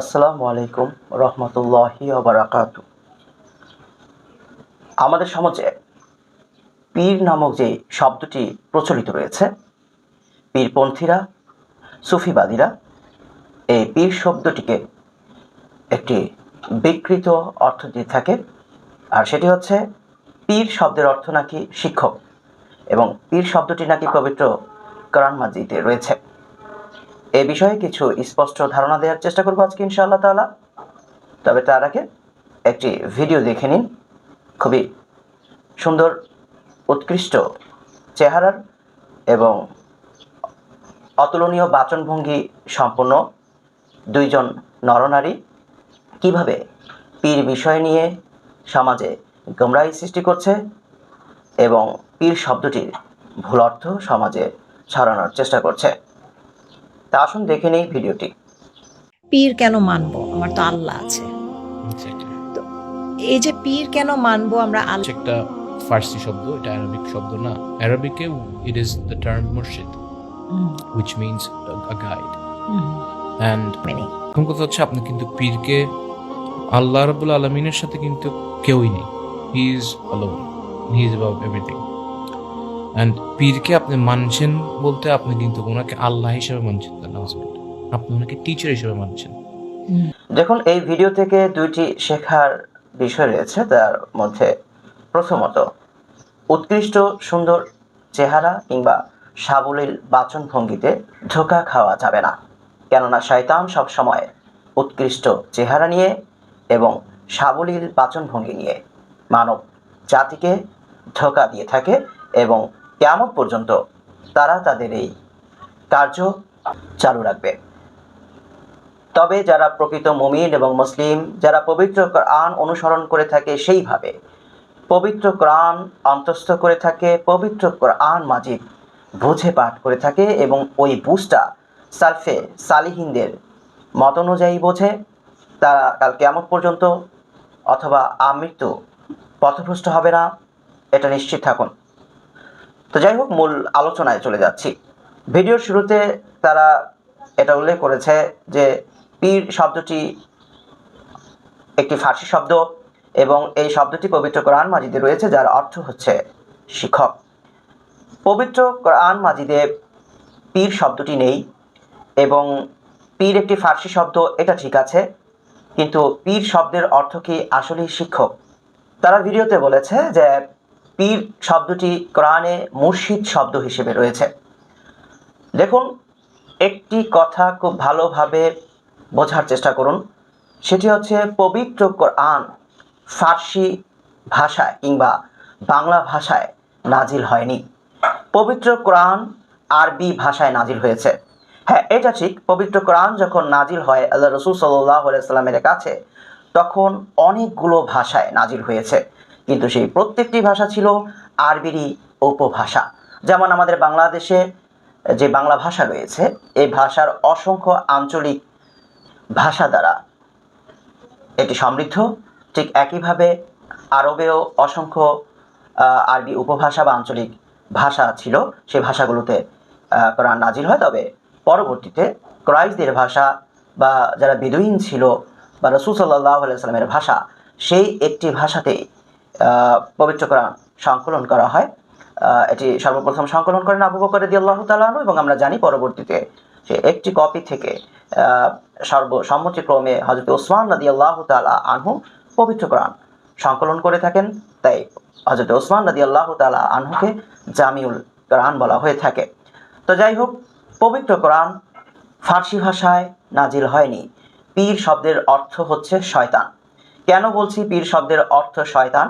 আসসালামু আলাইকুম রহমতুল্লাহি বারাকাতু আমাদের সমাজে পীর নামক যে শব্দটি প্রচলিত রয়েছে, পীরপন্থীরা, সুফিবাদীরা এই পীর শব্দটিকে একটি বিকৃত অর্থ দিয়ে থাকে আর সেটি হচ্ছে পীর শব্দের অর্থ নাকি শিক্ষক এবং পীর শব্দটি নাকি পবিত্র কোরআন মাজিদে রয়েছে। এ বিষয়ে কিছু স্পষ্ট ধারণা দেওয়ার চেষ্টা করব আজকে ইনশাআল্লাহ তাআলা। তবে তার আগে একটি ভিডিও দেখে নিন। খুবই সুন্দর, উৎকৃষ্ট চেহারার এবং অতুলনীয় বাচনভঙ্গি সম্পন্ন দুইজন নরনারী কীভাবে পীর বিষয় নিয়ে সমাজে গোমরাহি সৃষ্টি করছে এবং পীর শব্দটির ভুল অর্থ সমাজে ছড়ানোর চেষ্টা করছে। তা আসুন দেখে নেই ভিডিওটি। পীর কেন মানবো? আমার তো আল্লাহ আছে. এই যে পীর কেন মানবো আমরা আল্লাহ একটা ফার্সি শব্দ এটা অ্যারাবিক শব্দ না। অ্যারাবিকে ইট ইজ দ্য টার্ম মুর্শিদ which means a guide and মেনে এখন কথা হচ্ছে আপনি কিন্তু পীরকে আল্লাহ রাবুল আলমিনের সাথে কিন্তু কেউই নেই। He is alone he is about everything and পীরকে আপনি মানছেন বলতে আপনি কিন্তু ওনাকে আল্লাহ হিসেবে মানছেন না নাউজুবিল্লাহ। আপনি ওনাকে টিচার হিসেবে মানছেন দেখুন, এই ভিডিও থেকে দুইটি শেখার বিষয় রয়েছে, তার মধ্যে প্রথমত, উৎকৃষ্ট সুন্দর চেহারা কিংবা সাবলীল বাচন ভঙ্গিতে ধোকা খাওয়া যাবে না কেননা শয়তান সবসময় উৎকৃষ্ট চেহারা নিয়ে এবং সাবলীল বাচন ভঙ্গি নিয়ে মানব জাতিকে ধোকা দিয়ে থাকে এবং কেমন পর্যন্ত তারা তাদের এই কার্য চালু রাখবে। তবে যারা প্রকৃত মুমিন এবং মুসলিম, যারা পবিত্র কোরআন অনুসরণ করে থাকে সেইভাবে, পবিত্র কোরআন অন্তস্থ করে থাকে, পবিত্র কোরআন মাজিদ বুঝে পাঠ করে থাকে এবং ওই বুঝটা সালফে সালিহিনদের মত অনুযায়ী বোঝে, তারা কাল কেমন পর্যন্ত অথবা আমৃত্যু পথভ্রষ্ট হবে না, এটা নিশ্চিত থাকুন। তো যাই হোক, মূল আলোচনায় চলে যাচ্ছি। ভিডিওর শুরুতে তারা এটা উল্লেখ করেছে যে, পীর শব্দটি একটি ফার্সি শব্দ এবং এই শব্দটি পবিত্র কোরআন মাজিদে রয়েছে, যার অর্থ হচ্ছে শিক্ষক। পবিত্র কোরআন মাজিদে পীর শব্দটি নেই এবং পীর একটি ফার্সি শব্দ, এটা ঠিক আছে, কিন্তু পীর শব্দের অর্থ কি আসলেই শিক্ষক? তারা ভিডিওতে বলেছে যে পীর শব্দটি কোরআনে মুর্শিদ শব্দ হিসেবে রয়েছে। দেখুন, একটি কথা খুব ভালোভাবে বোঝার চেষ্টা করুন। সেটি হচ্ছে পবিত্র কোরআন ফার্সি ভাষায় কিংবা বাংলা ভাষায় নাজিল হয়নি। পবিত্র কোরআন আরবি ভাষায় নাজিল হয়েছে। হ্যাঁ এটা ঠিক, পবিত্র কোরআন যখন নাজিল হয়, আল্লাহ রসুল সাল্লাহ সাল্লামের কাছে, তখন অনেকগুলো ভাষায় নাজিল হয়েছে। কিন্তু সেই প্রত্যেকটি ভাষা ছিল আরবিরই উপভাষা। যেমন আমাদের বাংলাদেশে যে বাংলা ভাষা রয়েছে এই ভাষার অসংখ্য আঞ্চলিক ভাষা দ্বারা এটি সমৃদ্ধ। ঠিক একইভাবে আরবেও অসংখ্য আরবি উপভাষা বা আঞ্চলিক ভাষা ছিল। সেই ভাষাগুলোতে কোরআন নাজিল হয়। তবে পরবর্তীতে ক্রাইশদের ভাষা বা যারা বেদুইন ছিল বা রসুল সাল্লাহ সাল্লামের ভাষা, সেই একটি ভাষাতেই পবিত্র কোরআন সংকলন করা হয়। এটি সর্বপ্রথম সংকলন করেন আবু বকর দিয়ে আল্লাহ তালু এবং আমরা জানি পরবর্তীতে সে একটি কপি থেকে সর্বসম্মতিক্রমে হজরত ওসমান নদী আল্লাহ তালা আনহু পবিত্র কোরআন সংকলন করে থাকেন। তাই হজরত ওসমান নদী আল্লাহ তালা আনহুকে জামিউল কোরআন বলা হয়ে থাকে। তো যাই হোক, পবিত্র কোরআন ফার্সি ভাষায় নাজিল হয়নি। পীর শব্দের অর্থ হচ্ছে শয়তান। কেন বলছি পীর শব্দের অর্থ শয়তান?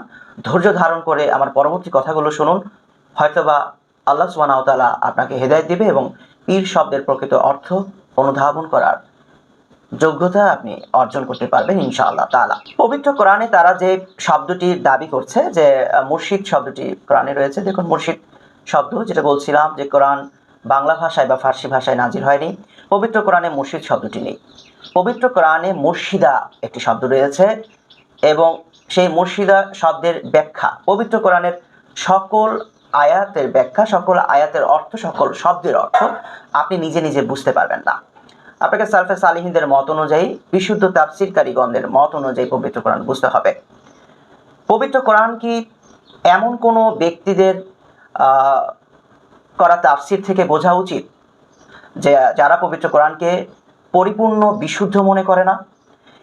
ধৈর্য ধারণ করে আমার পরবর্তী কথাগুলো শুনুন। হয়তোবা আল্লাহ সুবাহতালা আপনাকে হেদায়ত দিবে এবং পীর শব্দের প্রকৃত অর্থ অনুধাবন করার যোগ্যতা আপনি অর্জন করতে পারবেন ইনশাআল্লাহ তাআলা। পবিত্র কোরআনে তারা যে শব্দটির দাবি করছে, যে মুর্শিদ শব্দটি কোরআনে রয়েছে, দেখুন মুর্শিদ শব্দ যেটা বলছিলাম যে কোরআন বাংলা ভাষায় বা ফার্সি ভাষায় নাজির হয়নি, পবিত্র কোরআনে মুর্শিদ শব্দটি নেই। পবিত্র কোরআনে মুর্শিদা একটি শব্দ রয়েছে এবং সেই মুর্শিদা শব্দের ব্যাখ্যা, পবিত্র কোরআনের সকল আয়াতের ব্যাখ্যা, সকল আয়াতের অর্থ, সকল শব্দের অর্থ আপনি নিজে নিজে বুঝতে পারবেন না। আপনাকে সালফে সালিহিনদের মত অনুযায়ী, বিশুদ্ধ তাফসিরকারীগণদের মত অনুযায়ী পবিত্র কোরআন বুঝতে হবে। পবিত্র কোরআন কি এমন কোনো ব্যক্তিদের করা তাফসির থেকে বোঝা উচিত যে, যারা পবিত্র কোরআনকে পরিপূর্ণ, বিশুদ্ধ মনে করে না?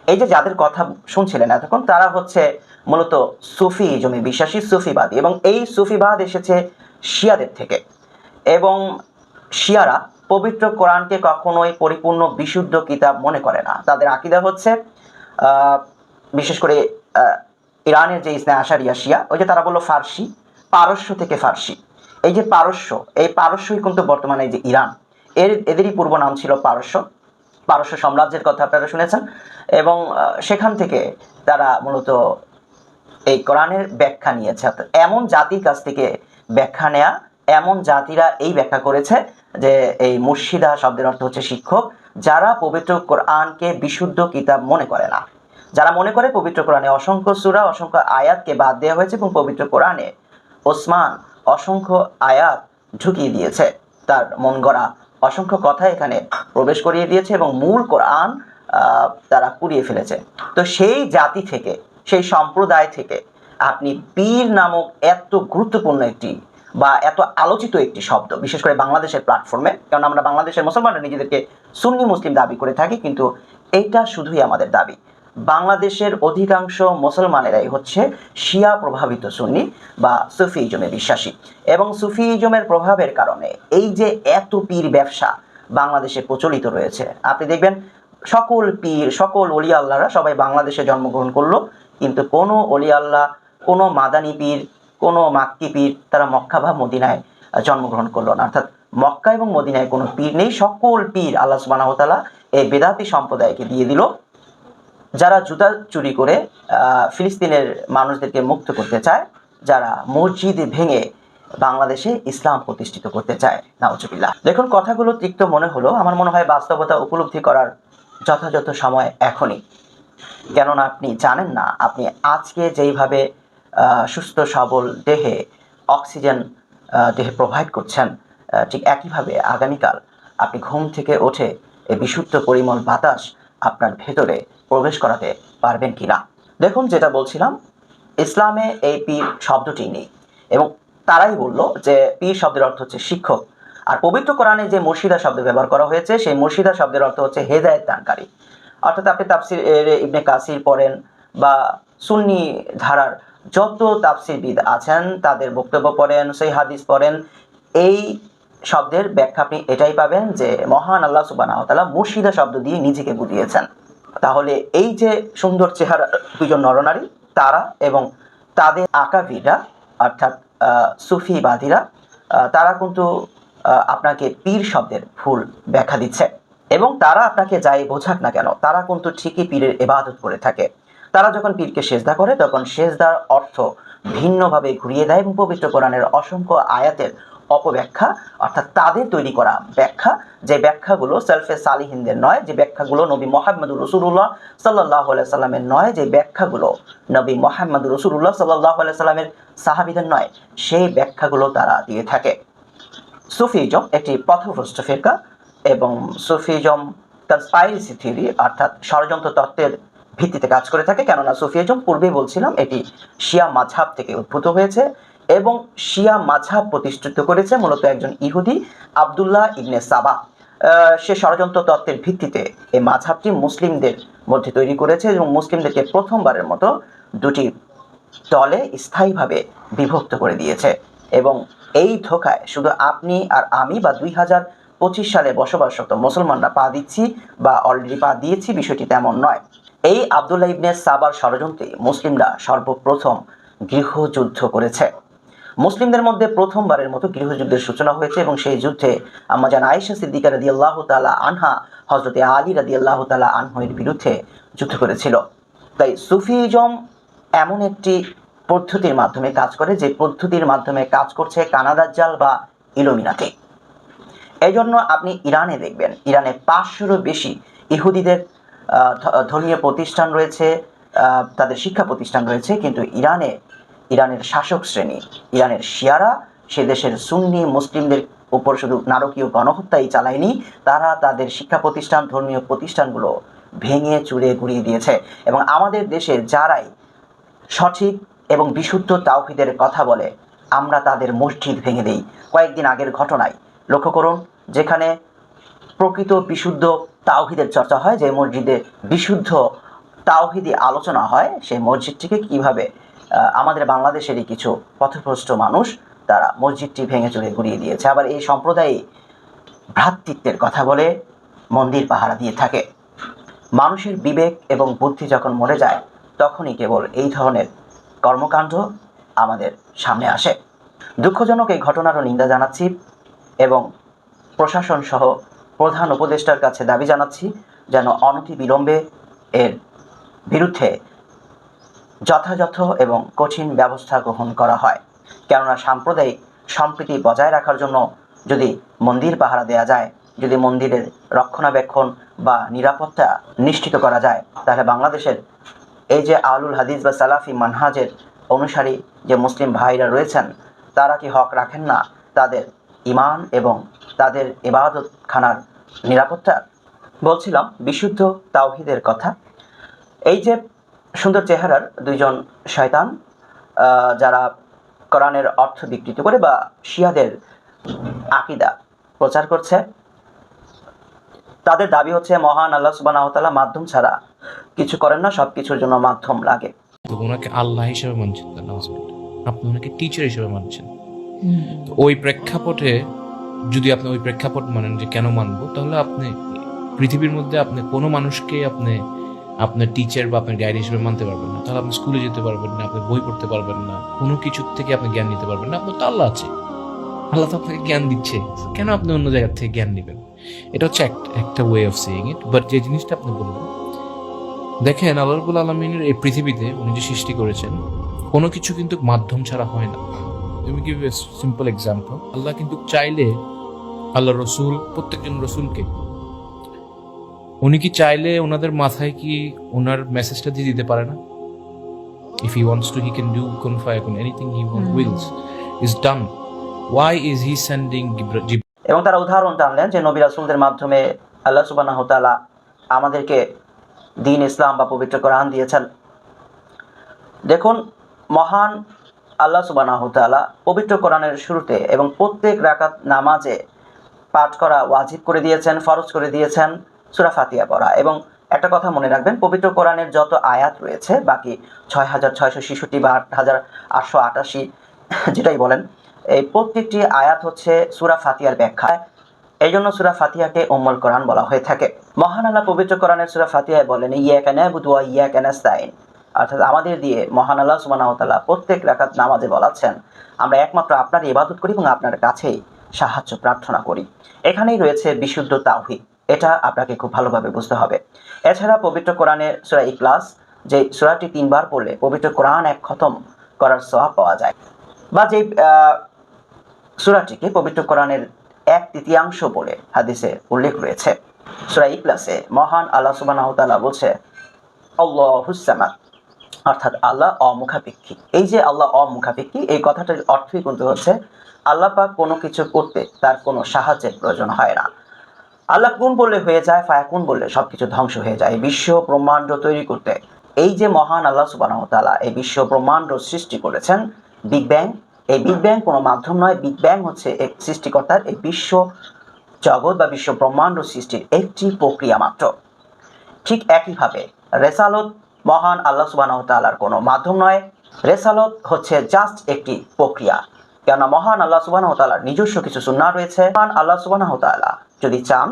এই যে যাদের কথা শুনছিলেন এতক্ষণ, তারা হচ্ছে মূলত সুফি জমি, বিশ্বাসী সুফিবাদী এবং এই সুফিবাদ এসেছে শিয়াদের থেকে। এবং শিয়ারা পবিত্র কোরআনকে কখনোই পরিপূর্ণ বিশুদ্ধ কিতাব মনে করে না। তাদের আকিদা হচ্ছে বিশেষ করে ইরানের যে ইসনা আশারিয়া শিয়া, ওই যে তারা বলল ফার্সি, পারস্য থেকে ফার্সি। এই যে পারস্য, এই পারস্যই কিন্তু বর্তমানে যে ইরান, এর, এদেরই পূর্ব নাম ছিল পারস্য। পারস্য সাম্রাজ্যের কথা আপনারা শুনেছেন। এবং সেখান থেকে তারা মূলত এই কোরআনের ব্যাখ্যা নিয়েছে। এমন জাতির কাছ থেকে ব্যাখ্যা নেয়া, এমন জাতিরা এই ব্যাখ্যা করেছে যে এই মুর্শিদা শব্দের অর্থ হচ্ছে শিক্ষক, যারা পবিত্র কোরআনকে বিশুদ্ধ কিতাব মনে করে না। যারা মনে করে পবিত্র কোরআনে অসংখ্য সূরা, অসংখ্য আয়াতকে বাদ দেওয়া হয়েছে এবং পবিত্র কোরআনে ওসমান অসংখ্য আয়াত ঢুকিয়ে দিয়েছে। তার মন গড়া অসংখ্য কথা এখানে প্রবেশ করিয়ে দিয়েছে এবং মূল কোরআন তারা পুড়িয়ে ফেলেছে। তো সেই জাতি থেকে, সেই সম্প্রদায় থেকে আপনি পীর নামক এত গুরুত্বপূর্ণ একটি বা এত আলোচিত একটি শব্দ, বিশেষ করে বাংলাদেশের প্ল্যাটফর্মে কারণ আমরা বাংলাদেশের মুসলমানরা নিজেদেরকে সুন্নি মুসলিম দাবি করে থাকি, কিন্তু এটা শুধুই আমাদের দাবি। বাংলাদেশের অধিকাংশ মুসলমানেরাই হচ্ছে শিয়া প্রভাবিত সুন্নি বা সুফিজমে বিশ্বাসী। এবং সুফিজমের প্রভাবের কারণে এই যে এত পীর ব্যবসা বাংলাদেশে প্রচলিত রয়েছে, আপনি দেখবেন সকল পীর, সকল অলি আল্লাহরা সবাই বাংলাদেশে জন্মগ্রহণ করল, কিন্তু কোনো অলি আল্লাহ কোনো মাদানী পীর, কোনো মাক্কি পীর তারা মক্কা বা মদিনায় জন্মগ্রহণ করল না। অর্থাৎ মক্কা এবং মদিনায় কোনো পীর নেই, সকল পীর আল্লাহ সুবাহ এই বেদাতি সম্প্রদায়কে দিয়ে দিল। যারা জুতা চুরি করে ফিলিস্তিনের মানুষদেরকে মুক্ত করতে চায়, যারা মসজিদ ভেঙে বাংলাদেশে ইসলাম প্রতিষ্ঠিত করতে চায় নাউজুবিল্লাহ দেখুন, কথাগুলো তিক্ত মনে হলো। আমার মনে হয় বাস্তবতা উপলব্ধি করার যথাযথ সময় এখনই। কেননা আপনি জানেন না, আপনি আজকে যেইভাবে সুস্থ, সবল দেহে অক্সিজেন দেহে প্রোভাইড করছেন ঠিক একইভাবে আগামীকাল আপনি ঘুম থেকে ওঠে এই বিশুদ্ধ পরিমল বাতাস আপনার ভেতরে প্রবেশ করাতে পারবেন কি না দেখুন, যেটা বলছিলাম, ইসলামে এই পীর শব্দটি নেই এবং তারাই বলল যে পীর শব্দের অর্থ হচ্ছে শিক্ষক। আর পবিত্র কোরআনে যে মুর্শিদা শব্দ ব্যবহার করা হয়েছে, সেই মুর্শিদা শব্দের অর্থ হচ্ছে হেদায়ত দানকারী। অর্থাৎ আপনি তাফসির, এর ইবনে কাসির পড়েন বা সুন্নি ধারার যত তাফসিরবিদ আছেন, তাদের বক্তব্য পড়েন, সেই হাদিস পড়েন, এই শব্দের ব্যাখ্যা আপনি এটাই পাবেন যে মহান আল্লাহ সুবাহ তালা মুর্শিদা শব্দ দিয়ে নিজেকে বুঝিয়েছেন তাহলে এই যে সুন্দর চেহারা দুজন নরনারী, তারা এবং তাদের আকাভিরা অর্থাৎ সুফিবাদীরা তারা কিন্তু আপনাকে পীর শব্দের ভুল ব্যাখ্যা দিচ্ছে এবং তারা আপনাকে যাই বোঝাক না কেন, তারা কিন্তু ঠিকই পীরের এবাদত করে থাকে। তারা যখন পীরকে সেজদা করে, তখন সেজদার অর্থ ভিন্নভাবে ঘুরিয়ে দেয় এবং পবিত্র কোরআনের অসংখ্য আয়াতের অপব্যাখ্যা, অর্থাৎ তাদের তৈরি করা ব্যাখ্যা, যে ব্যাখ্যাগুলো সেলফে সালিহিনদের নয়, যে ব্যাখ্যাগুলো নবী মোহাম্মদুর রসুল্লাহ সাল্লাহ সাল্লামের নয়, যে ব্যাখ্যাগুলো নবী মোহাম্মদ রসুল্লাহ সাল্লাহ সাল্লামের সাহাবিদের নয়, সেই ব্যাখ্যাগুলো তারা দিয়ে থাকে। সুফিজম একটি পথভ্রষ্ট ফিরকা এবং সুফিজম কনস্পাইরেসি থিওরি অর্থাৎ ষড়যন্ত্র তত্ত্বের ভিত্তিতে কাজ করে থাকে। কেননা সুফিজম পূর্বেই বলছিলাম এটি শিয়া মাঝহাব থেকে উদ্ভূত হয়েছে। এবং শিয়া মাঝহাব প্রতিষ্ঠিত করেছে মূলত একজন ইহুদি, আবদুল্লাহ ইবনে সাবা। সে ষড়যন্ত্র তত্ত্বের ভিত্তিতে এই মাঝহাবটি মুসলিমদের মধ্যে তৈরি করেছে এবং মুসলিমদেরকে প্রথমবারের মতো দুটি দলে স্থায়ীভাবে বিভক্ত করে দিয়েছে। এবং এই ধোকায় শুধু আপনি আর আমি বা দুই হাজার পঁচিশ সালে বসবাসরত মুসলমানরা পা দিচ্ছি বা অলরেডি পা দিয়েছি বিষয়টি তেমন নয়। এই আবদুল্লাহ ইবনে সাবার ষড়যন্ত্রে মুসলিমরা সর্বপ্রথম গৃহযুদ্ধ করেছে। মুসলিমদের মধ্যে প্রথমবারের মতো গৃহযুদ্ধের সূচনা হয়েছে এবং সেই যুদ্ধে আমাজান আয়েশা সিদ্দিকা রাদি আল্লাহ তালা আনহা হজরতে আলী রাদি আল্লাহ তালা আনহের বিরুদ্ধে যুদ্ধ করেছিল। তাই সুফিজম এমন একটি পদ্ধতির মাধ্যমে কাজ করে যে পদ্ধতির মাধ্যমে কাজ করছে কানাদাজ্জাল বা ইলোমিনাতি। এই জন্য আপনি ইরানে দেখবেন, ইরানে পাঁচশোরও বেশি ইহুদিদের ধর্মীয় প্রতিষ্ঠান রয়েছে তাদের শিক্ষা প্রতিষ্ঠান রয়েছে, কিন্তু ইরানে ইরানের শাসক শ্রেণি। ইরানের শিয়ারা, সে দেশের সুন্নি মুসলিমদের উপর শুধু নারকীয় গণহত্যাই চালায়নি, তারা তাদের শিক্ষা প্রতিষ্ঠান, ধর্মীয় প্রতিষ্ঠানগুলো ভেঙে চুরে গুড়িয়ে দিয়েছে। এবং আমাদের দেশে যারাই সঠিক এবং বিশুদ্ধ তাওহিদের কথা বলে, আমরা তাদের মসজিদ ভেঙে দিই। কয়েকদিন আগের ঘটনায়, লক্ষ্য করুন, যেখানে প্রকৃত বিশুদ্ধ তাওহিদের চর্চা হয়, যে মসজিদে বিশুদ্ধ তাওহিদি আলোচনা হয়, সেই মসজিদটিকে কীভাবে আমাদের বাংলাদেশেরই কিছু পথভ্রষ্ট মানুষ তারা মসজিদটি ভেঙে চুরে ঘুরিয়ে দিয়েছে। আবার এই সম্প্রদায়ে ভ্রাতৃত্বের কথা বলে মন্দির পাহারা দিয়ে থাকে। মানুষের বিবেক এবং বুদ্ধি যখন মরে যায়, তখনই কেবল এই ধরনের কর্মকাণ্ড আমাদের সামনে আসে। দুঃখজনক এই ঘটনারও নিন্দা জানাচ্ছি এবং প্রশাসন সহ প্রধান উপদেষ্টার কাছে দাবি জানাচ্ছি যেন অনতি বিলম্বে এর বিরুদ্ধে যথাযথ এবং কঠিন ব্যবস্থা গ্রহণ করা হয়। কেননা সাম্প্রদায়িক সম্প্রীতি বজায় রাখার জন্য যদি মন্দির পাহারা দেয়া যায়, যদি মন্দিরের রক্ষণাবেক্ষণ বা নিরাপত্তা নিশ্চিত করা যায়, তাহলে বাংলাদেশের এই যে আলুল হাদিস বা সালাফি মানহাজের অনুসারী যে মুসলিম ভাইরা রয়েছেন, তারা কি হক রাখেন না? তাদের ইমান এবং তাদের ইবাদত খানার নিরাপত্তা? বলছিলাম, বিশুদ্ধ তাওহিদের কথা। এই যে সুন্দর চেহারার দুইজন শয়তান আহ, যারা কোরআনের অর্থ বিকৃত করে বা শিয়াদের আকিদা প্রচার করছে। তাদের দাবি হচ্ছে মহান আল্লাহ সুবাহ মাধ্যম ছাড়া কিছু করেন না সব কিছুর জন্য মাধ্যম লাগে। ওনাকে আল্লাহ হিসেবে মানছেন আপনি ওনাকে টিচার হিসেবে মানছেন। ওই প্রেক্ষাপটে যদি আপনি ওই প্রেক্ষাপট মানেন যে কেন মানবো তাহলে আপনি পৃথিবীর মধ্যে আপনি কোনো মানুষকে আপনি আপনার টিচার বা আপনার গাইড হিসেবে মানতে পারবেন না। তাহলে আপনি স্কুলে যেতে পারবেন না, আপনি বই পড়তে পারবেন না, কোনো কিছুর থেকে আপনি জ্ঞান নিতে পারবেন না। আপনার তো আল্লাহ আছে। আল্লাহ তো আপনাকে জ্ঞান দিচ্ছে। কেন আপনি অন্য জায়গার থেকে জ্ঞান নেবেন? এটা হচ্ছে একটা way of saying it but যে জিনিসটা আপনি বললেন, দেখেন আল্লাহ রবুল আলমিনের এই পৃথিবীতে উনি যে সৃষ্টি করেছেন, কোনো কিছু কিন্তু মাধ্যম ছাড়া হয় না। তুমি কি সিম্পল এক্সাম্পল আল্লাহ কিন্তু চাইলে আল্লাহ রসুল, প্রত্যেকজন রসুলকে উনি কি চাইলে ওনাদের মাথায় কি ওনার মেসেজটা দিয়ে দিতে পারে না? If he wants to he can do কোন ফায়াকুন anything he wills is done why is he sending এবং তারা উদাহরণ টানলেন যে নবী রাসুলদের মাধ্যমে আল্লাহ সুবাহ তাআলা আমাদেরকে দিন ইসলাম বা পবিত্র কোরআন দিয়েছেন। দেখুন মহান আল্লাহ সুবাহ তাআলা পবিত্র কোরআনের শুরুতে এবং প্রত্যেক রাকাত নামাজে পাঠ করা ওয়াজিব করে দিয়েছেন ফরজ করে দিয়েছেন। সুরা ফাতিয়া পড়া। এবং একটা কথা মনে রাখবেন, পবিত্র কোরআনের যত আয়াত রয়েছে, বাকি ছয় হাজার ছয়শো ছেষট্টি বা আট হাজার আটশো আটাশি, যেটাই বলেন, এই প্রত্যেকটি আয়াত হচ্ছে সুরা ফাতিয়ার ব্যাখ্যা। এই জন্য সুরা ফাতিয়াকে উম্মুল কোরআন বলা হয়ে থাকে। মহান আল্লাহ পবিত্র কোরআনের সুরা ফাতিয়ায় বলেন ইয়া কেন বুধুয়া ইয়া কেন স্তাইন অর্থাৎ আমাদের দিয়ে মহান আল্লাহ তাআলা প্রত্যেক রাকাত নামাজে বলাচ্ছেন। আমরা একমাত্র আপনার ইবাদত করি এবং আপনার কাছেই সাহায্য প্রার্থনা করি। এখানেই রয়েছে বিশুদ্ধ তাওহীদ। এটা আপনাকে খুব ভালোভাবে বুঝতে হবে। এছাড়া পবিত্র কোরআনের সূরা ইখলাস, যে সূরাটি তিনবার পড়লে পবিত্র কোরআন এক খতম করার সওয়াব পাওয়া যায়। বা যে সূরাটিকে পবিত্র কোরআনের এক তৃতীয়াংশ বলে হাদিসে উল্লেখ রয়েছে। সূরা ইখলাসে মহান আল্লাহ সুবহানাহু ওয়া বলছে আল্লাহুস সামাদ অর্থাৎ আল্লাহ অমুখাপেক্ষী। এই যে আল্লাহ অমুখাপেক্ষী, এই কথাটার অর্থই কিন্তু হচ্ছে, আল্লাহ পাক কোনো কিছু করতে তার কোনো সাহায্যের প্রয়োজন হয় না। আল্লাহ কোন বললে হয়ে যায় ফায়াকুন বললে সবকিছু ধ্বংস হয়ে যায়। বিশ্ব ব্রহ্মাণ্ড তৈরি করতে। এই যে মহান আল্লাহ সুবাহ তাআলা এই বিশ্ব ব্রহ্মাণ্ড সৃষ্টি করেছেন বিগ ব্যাং এই বিগ ব্যাং কোনো মাধ্যম নয়। বিগ ব্যাং হচ্ছে এক সৃষ্টিকর্তার এই বিশ্ব জগৎ বা বিশ্ব ব্রহ্মাণ্ড সৃষ্টির একটি প্রক্রিয়া মাত্র। ঠিক একইভাবে রেসালত মহান আল্লাহ সুবাহ তাআলার কোনো মাধ্যম নয়। রেসালত হচ্ছে জাস্ট একটি প্রক্রিয়া। কেননা মহান আল্লাহ সুবাহ তাআলার নিজস্ব কিছু সুন্নাহ রয়েছে। মহান আল্লাহ সুবাহ তাআলা যদি চান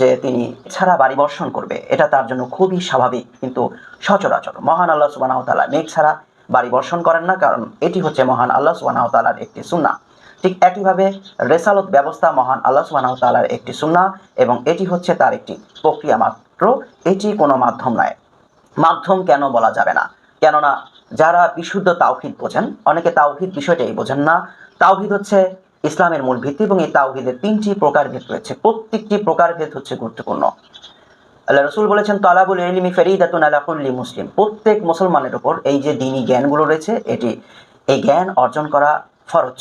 যে তিনি ছাড়া বাড়ি বর্ষণ করবে, এটা তার জন্য খুবই স্বাভাবিক, কিন্তু সচরাচর মহান আল্লাহ সুবাহ তাআলা মেঘ ছাড়া বাড়ি বর্ষণ করেন না, কারণ এটি হচ্ছে মহান আল্লাহ সুবাহ তাআলার একটি সুন্নাহ। ঠিক একইভাবে রেসালত ব্যবস্থা মহান আল্লাহ সুবাহ তাআলার একটি সুন্নাহ, এবং এটি হচ্ছে তার একটি প্রক্রিয়া মাত্র, এটি কোনো মাধ্যম নয়। মাধ্যম কেন বলা যাবে না? কেননা যারা বিশুদ্ধ তাওহিদ বোঝেন, অনেকে তাওহিদ বিষয়টাই বোঝেন না। তাওহিদ হচ্ছে ইসলামের মূল ভিত্তি এবং এই তাওহিদের তিনটি প্রকারভেদ রয়েছে। প্রত্যেকটি প্রকারভেদ হচ্ছে গুরুত্বপূর্ণ। আল্লাহ রসুল বলেছেন, তালাবুল ইলমি ফেরিদাতুন আলা কুল্লি মুসলিম। প্রত্যেক মুসলমানের উপর এই যে দিনী জ্ঞানগুলো রয়েছে, এটি এই জ্ঞান অর্জন করা ফরজ।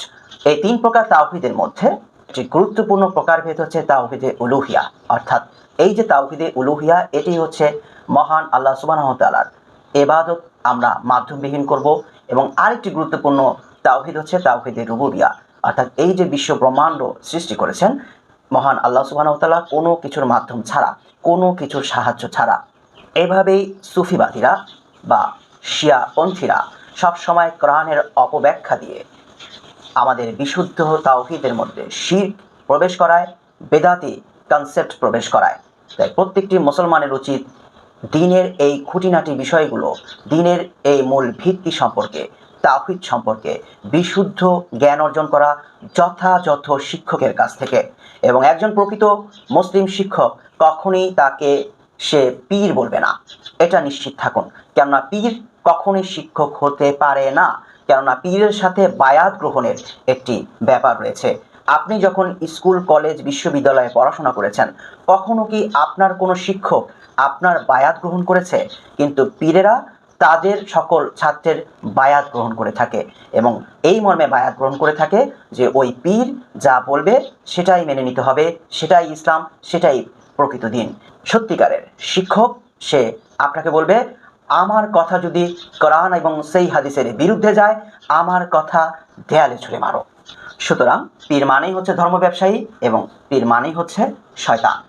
এই তিন প্রকার তাওহিদের মধ্যে একটি গুরুত্বপূর্ণ প্রকারভেদ হচ্ছে তাওহিদে উলুহিয়া। অর্থাৎ এই যে তাওহিদে উলুহিয়া, এটি হচ্ছে মহান আল্লাহ তাআলার এবাদত আমরা মাধ্যমবিহীন করব এবং আরেকটি গুরুত্বপূর্ণ তাওহিদ হচ্ছে তাওহিদে রুবুবিয়া। অর্থাৎ এই যে বিশ্ব ব্রহ্মাণ্ড সৃষ্টি করেছেন, মহান আল্লাহ ওয়া কোনো কিছুর মাধ্যম ছাড়া, কোনো কিছুর সাহায্য ছাড়া, এভাবেই সুফিবাদীরা বা শিয়াপন্থীরা সবসময় কোরআনের অপব্যাখ্যা দিয়ে আমাদের বিশুদ্ধ তাওহিদের মধ্যে শির প্রবেশ করায়, বেদাতি কনসেপ্ট প্রবেশ করায়। তাই প্রত্যেকটি মুসলমানের উচিত দিনের এই খুঁটিনাটি বিষয়গুলো, দিনের এই মূল ভিত্তি সম্পর্কে তাওহিদ সম্পর্কে বিশুদ্ধ জ্ঞান অর্জন করা যথাযথ শিক্ষকের কাছ থেকে। এবং একজন প্রকৃত মুসলিম শিক্ষক কখনই তাকে সে পীর বলবে না। এটা নিশ্চিত থাকুন। কেননা পীর কখনই শিক্ষক হতে পারে না। কেননা পীরের সাথে বায়াত গ্রহণের একটি ব্যাপার রয়েছে। আপনি যখন স্কুল, কলেজ, বিশ্ববিদ্যালয়ে পড়াশোনা করেছেন, কখনো কি আপনার কোনো শিক্ষক আপনার বায়াত গ্রহণ করেছে? কিন্তু পীরেরা তাদের সকল ছাত্রের বায়াত গ্রহণ করে থাকে এবং এই মর্মে বায়াত গ্রহণ করে থাকে যে ওই পীর যা বলবে সেটাই মেনে নিতে হবে, সেটাই ইসলাম, সেটাই প্রকৃত দিন। সত্যিকারের শিক্ষক সে আপনাকে বলবে, আমার কথা যদি কোরআন এবং সেই হাদিসের বিরুদ্ধে যায়, আমার কথা দেয়ালে ছুঁড়ে মারো। সুতরাং পীর মানেই হচ্ছে ধর্ম ব্যবসায়ী এবং পীর মানেই হচ্ছে শয়তান।